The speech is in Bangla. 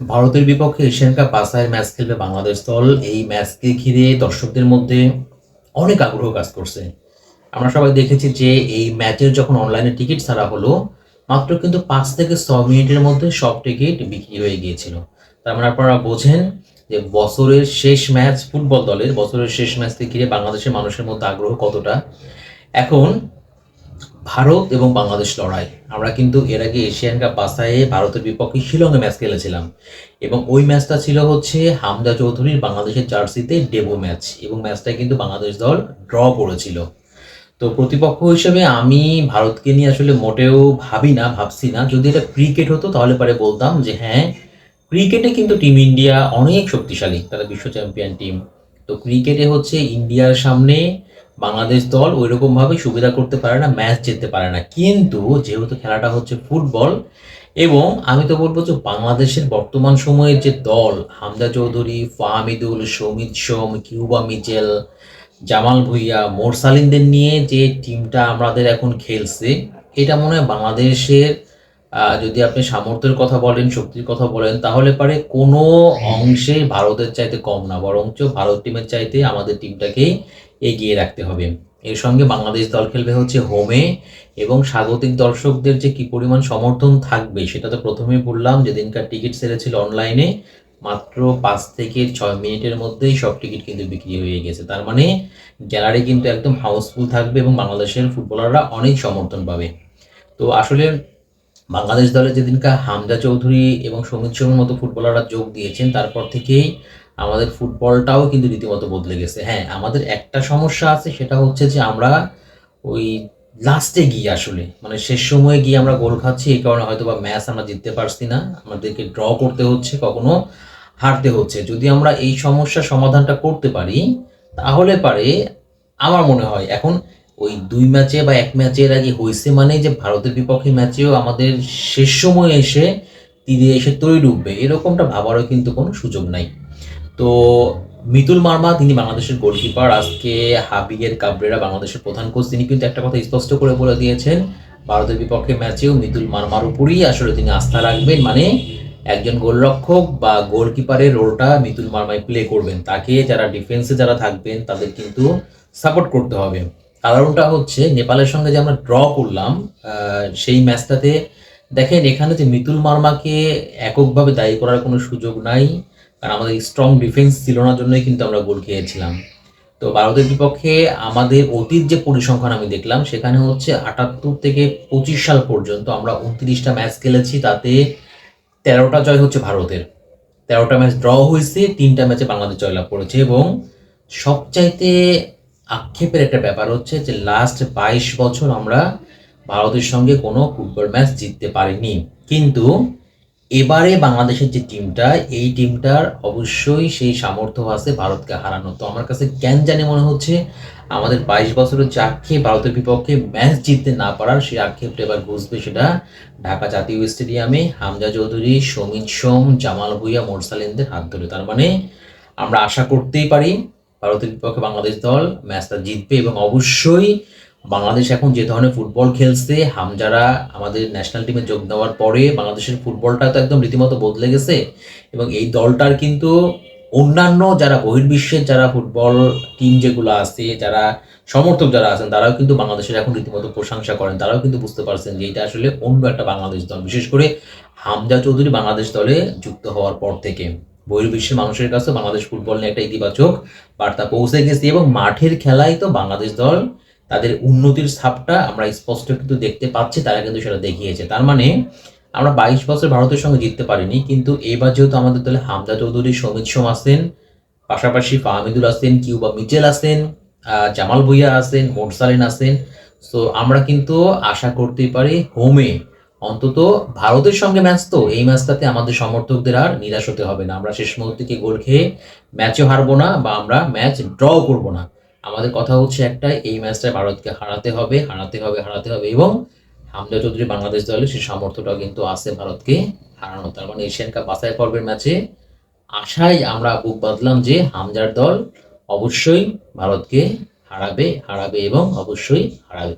ভারতের বিপক্ষে এশিয়ান কাপ বাছাইয়ের ম্যাচ খেলবে বাংলাদেশ দল। এই ম্যাচকে ঘিরে দর্শকদের মধ্যে অনেক আগ্রহ কাজ করছে। আমরা সবাই দেখেছি যে এই ম্যাচের যখন অনলাইনে টিকিট ছাড়া হলো, মাত্র কিন্তু পাঁচ থেকে ছ মিনিটের মধ্যে সব টিকিট বিক্রি হয়ে গিয়েছিল। তার মানে আপনারা বোঝেন যে বছরের শেষ ম্যাচ ফুটবল দলের, বছরের শেষ ম্যাচকে ঘিরে বাংলাদেশের মানুষের মধ্যে আগ্রহ কতটা। এখন ভারত এবং বাংলাদেশ লড়াই। আমরা কিন্তু এর আগে এশিয়ান কাপ বাছাইয়ে ভারতের বিপক্ষে শিলংয়ে ম্যাচ খেলেছিলাম। এবং ওই ম্যাচটা ছিল হচ্ছে হামদা চৌধুরীর বাংলাদেশের জার্সিতে ডেবু ম্যাচ। এবং ম্যাচটা কিন্তু বাংলাদেশ দল ড্র করেছিল। তো প্রতিপক্ষ হিসেবে আমি ভারতকে নিয়ে আসলে মোটেও ভাবি না, ভাবছি না। যদি এটা ক্রিকেট হতো তাহলে পরে বলতাম যে হ্যাঁ ক্রিকেটে কিন্তু টিম ইন্ডিয়া অনেক শক্তিশালী। তারা বিশ্ব চ্যাম্পিয়ন টিম। তো ক্রিকেটে হচ্ছে ইন্ডিয়ার সামনে বাংলাদেশ দল ওই রকমভাবে সুবিধা করতে পারে না ম্যাচ জিততে পারে না। কিন্তু যেহেতু খেলাটা হচ্ছে ফুটবল এবং আমি তো বলব যে বাংলাদেশের বর্তমান সময়ের যে দল হামদা চৌধুরী, ফাহামিদুল, সৌমিত সোম, কিউবা মিচেল, জামাল ভুইয়া, মোরসালিনদের নিয়ে যে টিমটা আমাদের এখন খেলছে, এটা মনে হয় বাংলাদেশের যদি আপনি সামর্থ্যের কথা বলেন, শক্তির কথা বলেন, তাহলে পারে কোনো অংশে ভারতের চাইতে কম না, বরঞ্চ ভারত টিমের চাইতে আমাদের টিমটাকেই এগিয়ে রাখতে হবে। এর সঙ্গে বাংলাদেশ দল খেলবে হচ্ছে হোমে, এবং স্বাগতিক দর্শকদের যে কি পরিমাণ সমর্থন থাকবে, সেটা তো প্রথমেই বললাম, যেদিনকার টিকিট সেরেছিল অনলাইনে, মাত্র পাঁচ থেকে ছয় মিনিটের মধ্যেই সব টিকিট কিন্তু বিক্রি হয়ে গেছে। তার মানে গ্যালারি কিন্তু একদম হাউসফুল থাকবে, এবং বাংলাদেশের ফুটবলাররা অনেক সমর্থন পাবে। তো আসলে বাংলাদেশ দলে যেদিনকার হামজা চৌধুরী এবং সমিত সোমের মতো ফুটবলাররা যোগ দিয়েছেন, তারপর থেকেই আমাদের ফুটবলটাও কিন্তু রীতিমতো বদলে গেছে। হ্যাঁ আমাদের একটা সমস্যা আছে, সেটা হচ্ছে যে আমরা ওই লাস্টে গিয়ে আসলে মানে শেষ সময়ে গিয়ে আমরা গোল খাচ্ছি, এই কারণে হয়তো বা ম্যাচ আমরা জিততে পারছি না, আমাদেরকে ড্র করতে হচ্ছে, কখনো হারতে হচ্ছে। যদি আমরা এই সমস্যার সমাধানটা করতে পারি, তাহলে পারে, আমার মনে হয়। এখন ওই দুই ম্যাচে বা এক ম্যাচের আগে হয়েছে মানে যে ভারতের বিপক্ষে ম্যাচেও আমাদের শেষ সময়ে এসে তীরে এসে তৈরি ডুববে, এরকমটা ভাবারও কিন্তু কোনো সুযোগ নাই। তো মিতুল মার্মা, তিনি বাংলাদেশের গোলকিপার, আজকে হাবিয়ের কাবরেরা বাংলাদেশের প্রধান কোচ, তিনি কিন্তু একটা কথা স্পষ্ট করে বলে দিয়েছেন, ভারতের বিপক্ষে ম্যাচেও মিতুল মার্মার উপরই আসলে তিনি আস্থা রাখবেন মানে একজন গোলরক্ষক বা গোলকিপারের রোলটা মিতুল মার্মাই প্লে করবেন, তাকে যারা ডিফেন্সে যারা থাকবেন, তাদের কিন্তু সাপোর্ট করতে হবে। কারণটা হচ্ছে নেপালের সঙ্গে যে আমরা ড্র করলাম সেই ম্যাচটাতে দেখেন এখানে যে মিতুল মার্মাকে এককভাবে দায়ী করার কোনো সুযোগ নাই, কারণ আমাদের স্ট্রং ডিফেন্স ছিল না জন্যই কিন্তু আমরা গোল খেয়েছিলাম। তো ভারতের বিপক্ষে আমাদের অতীত যে পরিসংখ্যান আমি দেখলাম, সেখানে হচ্ছে আটাত্তর থেকে পঁচিশ সাল পর্যন্ত আমরা উনত্রিশটা ম্যাচ খেলেছি, তাতে তেরোটা জয় হচ্ছে ভারতের। তেরোটা ম্যাচ ড্র হয়েছে, তিনটা ম্যাচে বাংলাদেশ জয়লাভ করেছে এবং সবচাইতে আক্ষেপের একটা ব্যাপার হচ্ছে যে লাস্ট বাইশ বছর আমরা ভারতের সঙ্গে কোনো ফুটবল ম্যাচ জিততে পারিনি। কিন্তু এবারে বাংলাদেশের যে টিমটা এই টিমটার অবশ্যই সেই সামর্থ্য আছে ভারতকে হারানো তো আমার কাছে কেন জানি মনে হচ্ছে আমাদের বাইশ বছরের যে আক্ষেপ ভারতের বিপক্ষে ম্যাচ জিততে না পারার সেই আক্ষেপটা এবার বুঝবে সেটা ঢাকা জাতীয় স্টেডিয়ামে হামজা চৌধুরী সমিত সোম, জামাল ভুইয়া, মোরসালিনদের হাত ধরে। তার মানে আমরা আশা করতেই পারি ভারতের বিপক্ষে বাংলাদেশ দল ম্যাচটা জিতবে এবং অবশ্যই বাংলাদেশ এখন যে ধরনের ফুটবল খেলছে, হামজারা আমাদের ন্যাশনাল টিমে যোগ দেওয়ার পরে বাংলাদেশের ফুটবলটা তো একদম রীতিমতো বদলে গেছে এবং এই দলটার কিন্তু অন্যান্য যারা বহির্বিশ্বের যারা ফুটবল টিম যেগুলো আছে, যারা সমর্থক যারা আছেন, তারাও কিন্তু বাংলাদেশের এখন রীতিমতো প্রশংসা করেন। তারাও কিন্তু বুঝতে পারছেন যে এটা আসলে অন্য একটা বাংলাদেশ দল। বিশেষ করে হামজা চৌধুরী বাংলাদেশ দলে যুক্ত হওয়ার পর থেকে। বহির্বিশ্বের মানুষের কাছে বাংলাদেশ ফুটবল নিয়ে একটা ইতিবাচক বার্তা পৌঁছে গেছে এবং মাঠের খেলায় তো বাংলাদেশ দল তাদের উন্নতির ছাপটা আমরা স্পষ্ট কিন্তু দেখতে পাচ্ছি তারা কিন্তু সেটা দেখিয়েছে। তার মানে আমরা বাইশ বছর ভারতের সঙ্গে জিততে পারিনি কিন্তু এবার যেহেতু আমাদের দলে হামদা চৌধুরী সমিত সোম আছেন পাশাপাশি ফাহমিদুল আছেন কিউবা মিচেল আহ, জামাল ভুইয়া আছেন মোরসালিন আছেন সো আমরা কিন্তু আশা করতেই পারি হোমে অন্তত ভারতের সঙ্গে ম্যাচ তো, এই ম্যাচটাতে আমাদের সমর্থকদের আর নিরাশ হতে হবে না। আমরা শেষ মুহূর্তে গিয়ে গোল খেয়ে ম্যাচও হারবো না বা আমরা ম্যাচ ড্র করব না। আমাদের কথা হচ্ছে একটাই, এই ম্যাচটা ভারতকে হারাতে হবে হারাতে হবে হারাতে হবে এবং হামজা চৌধুরী বাংলাদেশ দলে সেই সামর্থ্যটাও কিন্তু আছে ভারতকে হারানো তার মানে এশিয়ান কাপ বাছাই পর্বের ম্যাচে আশায় আমরা বুক বাঁধলাম যে হামজার দল অবশ্যই ভারতকে হারাবে হারাবে এবং অবশ্যই হারাবে।